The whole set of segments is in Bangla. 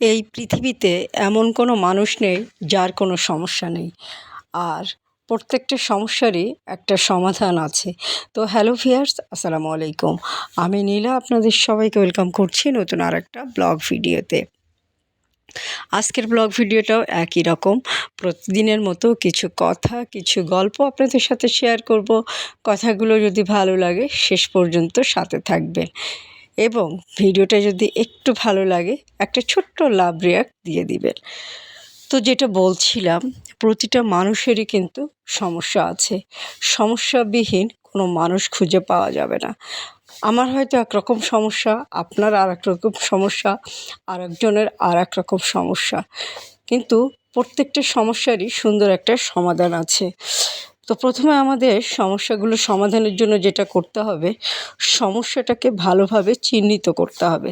এই পৃথিবীতে এমন কোনো মানুষ নেই যার কোনো সমস্যা নেই। আর প্রত্যেকটা সমস্যারই একটা সমাধান আছে। তো হ্যালো ভিয়ার্স আসসালামু আলাইকুম। আমি নীলা, আপনাদের সবাইকে ওয়েলকাম করছি নতুন আর একটা ব্লগ ভিডিওতে। আজকের ব্লগ ভিডিওটাও একই রকম। প্রতিদিনের মতো কিছু কথা, কিছু গল্প আপনাদের সাথে শেয়ার করব। কথাগুলো যদি ভালো লাগে, শেষ পর্যন্ত সাথে থাকবেন। এবং ভিডিওটা যদি একটু ভালো লাগে, একটা ছোট্ট লাভ রিয়াক্ট দিয়ে দিবেন। তো যেটা বলছিলাম, প্রতিটা মানুষেরই কিন্তু সমস্যা আছে। সমস্যাবিহীন কোনো মানুষ খুঁজে পাওয়া যাবে না। আমার হয়তো একরকম সমস্যা, আপনার আর এক রকম সমস্যা আর একজনের আর এক রকম সমস্যা। কিন্তু প্রত্যেকটা সমস্যারই সুন্দর একটা সমাধান আছে। তো প্রথমে আমাদের সমস্যাগুলো সমাধানের জন্য যেটা করতে হবে, সমস্যাটাকে ভালোভাবে চিহ্নিত করতে হবে।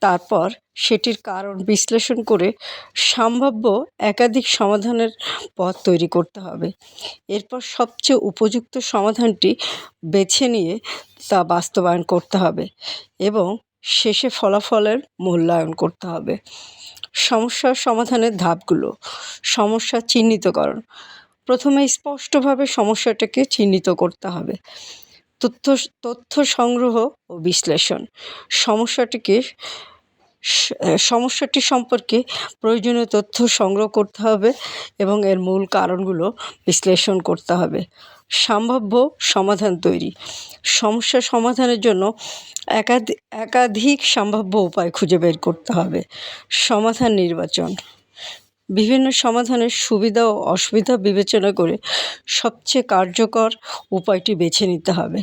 তারপর সেটির কারণ বিশ্লেষণ করে সম্ভাব্য একাধিক সমাধানের পথ তৈরি করতে হবে। এরপর সবচেয়ে উপযুক্ত সমাধানটি বেছে নিয়ে তা বাস্তবায়ন করতে হবে এবং শেষে ফলাফলের মূল্যায়ন করতে হবে। সমস্যার সমাধানের ধাপগুলো, সমস্যা চিহ্নিতকরণ প্রথমে স্পষ্টভাবে সমস্যাটাকে চিহ্নিত করতে হবে। তথ্য তথ্য সংগ্রহ ও বিশ্লেষণ। সমস্যাটিকে সমস্যাটি সম্পর্কে প্রয়োজনীয় তথ্য সংগ্রহ করতে হবে এবং এর মূল কারণগুলো বিশ্লেষণ করতে হবে। সম্ভাব্য সমাধান তৈরি। সমস্যা সমাধানের জন্য একাধিক সম্ভাব্য উপায় খুঁজে বের করতে হবে। সমাধান নির্বাচন। বিভিন্ন সমাধানের সুবিধা ও অসুবিধা বিবেচনা করে সবচেয়ে কার্যকর উপায়টি বেছে নিতে হবে।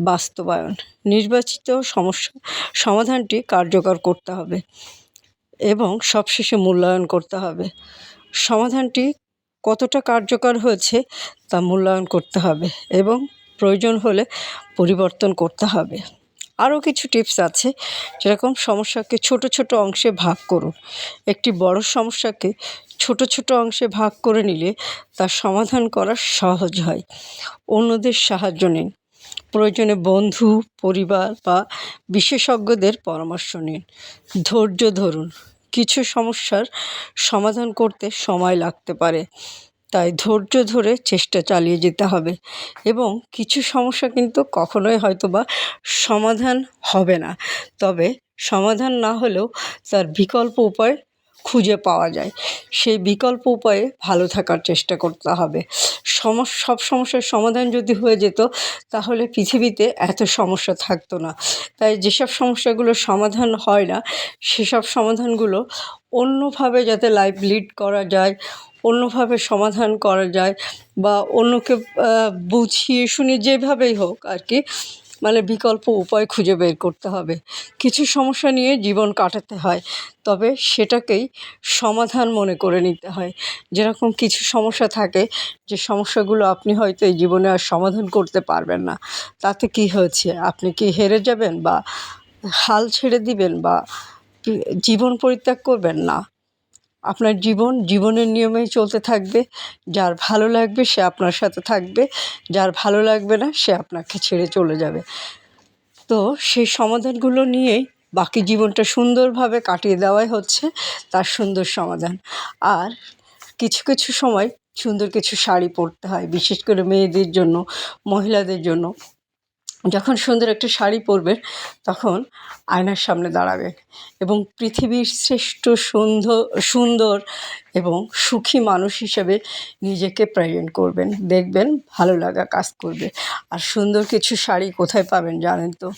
বাস্তবায়ন, নির্বাচিত সমস্যা সমাধানটি কার্যকর করতে হবে এবং সবশেষে মূল্যায়ন করতে হবে। সমাধানটি কতটা কার্যকর হয়েছে তা মূল্যায়ন করতে হবে এবং প্রয়োজন হলে পরিবর্তন করতে হবে। আরও কিছু টিপস আছে যেরকম সমস্যাকে ছোট ছোট অংশে ভাগ করুন। একটি বড় সমস্যাকে ছোট ছোট অংশে ভাগ করে নিলে তার সমাধান করা সহজ হয়। অন্যদের সাহায্য নিন। প্রয়োজনে বন্ধু, পরিবার বা বিশেষজ্ঞদের পরামর্শ নিন। ধৈর্য ধরুন। কিছু সমস্যার সমাধান করতে সময় লাগতে পারে। তাই ধৈর্য ধরে চেষ্টা চালিয়ে যেতে হবে। এবং কিছু সমস্যা কিন্তু কখনোই হয়তো বা সমাধান হবে না। তবে সমাধান না হলেও তার বিকল্প উপায় খুঁজে পাওয়া যায়। সেই বিকল্প উপায়ে ভালো থাকার চেষ্টা করতে হবে। সমস, সব সমস্যার সমাধান যদি হয়ে যেত, তাহলে পৃথিবীতে এত সমস্যা থাকতো না। তাই যেসব সমস্যাগুলোর সমাধান হয় না, সেসব সমাধানগুলো অন্যভাবে যাতে লাইফ লিড করা যায় অন্যভাবে সমাধান করা যায় বা অন্যকে বুঝিয়ে শুনিয়ে যেভাবেই হোক আর কি মানে বিকল্প উপায় খুঁজে বের করতে হবে। কিছু সমস্যা নিয়ে জীবন কাটাতে হয়, তবে সেটাকেই সমাধান মনে করে নিতে হয়। যেরকম কিছু সমস্যা থাকে, যে সমস্যাগুলো আপনি হয়তো এই জীবনে আর সমাধান করতে পারবেন না। তাতে কি হয়েছে? আপনি কি হেরে যাবেন বা হাল ছেড়ে দিবেন বা জীবন পরিত্যাগ করবেন না? আপনার জীবন, জীবনের নিয়মেই চলতে থাকবে। যার ভালো লাগবে সে আপনার সাথে থাকবে। যার ভালো লাগবে না সে আপনাকে ছেড়ে চলে যাবে। তো সেই সমাধানগুলো নিয়েই বাকি জীবনটা সুন্দরভাবে কাটিয়ে দেওয়াই হচ্ছে তার সুন্দর সমাধান। আর কিছু কিছু সময় সুন্দর কিছু শাড়ি পরতে হয়, বিশেষ করে মেয়েদের জন্য, মহিলাদের জন্য। যখন সুন্দর একটা শাড়ি পরবেন তখন আয়নার সামনে দাঁড়াবেন এবং পৃথিবীর শ্রেষ্ঠ সুন্দর সুন্দর এবং সুখী মানুষ হিসেবে নিজেকে প্রেজেন্ট করবেন। দেখবেন ভালো লাগা কাজ করবে। আর সুন্দর কিছু শাড়ি কোথায় পাবেন জানেন তো?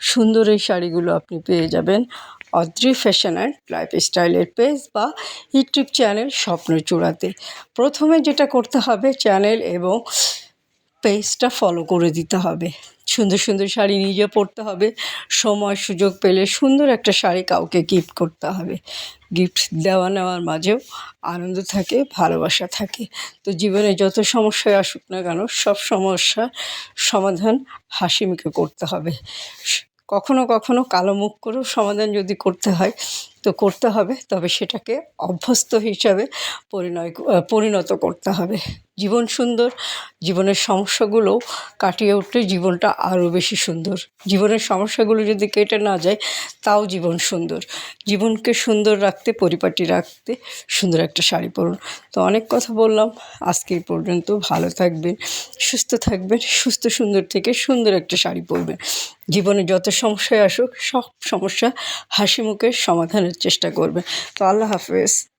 সুন্দর এই শাড়িগুলো আপনি পেয়ে যাবেন অদ্রি ফ্যাশন অ্যান্ড লাইফস্টাইলের পেজ বা ইউটিউব চ্যানেল স্বপ্ন চূড়াতে প্রথমে যেটা করতে হবে চ্যানেল এবং পেজটা ফলো করে দিতে হবে। সুন্দর সুন্দর শাড়ি নিজে পরতে হবে। সময় সুযোগ পেলে সুন্দর একটা শাড়ি কাউকে গিফট করতে হবে। গিফট দেওয়া নেওয়ার মাঝেও আনন্দ থাকে, ভালোবাসা থাকে। তো জীবনে যত সমস্যায় আসুক না কেন, সব সমস্যার সমাধান হাসিমুখে করতে হবে। কখনো কখনো কালো মুখ করেও সমাধান যদি করতে হয় তো করতে হবে, তবে সেটাকে অভ্যস্ত হিসাবে পরিণয় পরিণত করতে হবে। জীবন সুন্দর, জীবনের সমস্যাগুলো কাটিয়ে উঠলে জীবনটা আরও বেশি সুন্দর। জীবনের সমস্যাগুলো যদি কেটে না যায়, তাও জীবন সুন্দর। জীবনকে সুন্দর রাখতে, পরিপাটি রাখতে সুন্দর একটা শাড়ি পরুন। তো অনেক কথা বললাম, আজকে পর্যন্ত। ভালো থাকবেন, সুস্থ থাকবেন, সুস্থ সুন্দর থেকে সুন্দর একটা শাড়ি পরবেন। জীবনে যত সমস্যায় আসুক, সব সমস্যা হাসি মুখে সমাধানের চেষ্টা করবেন তো আল্লাহ হাফেজ।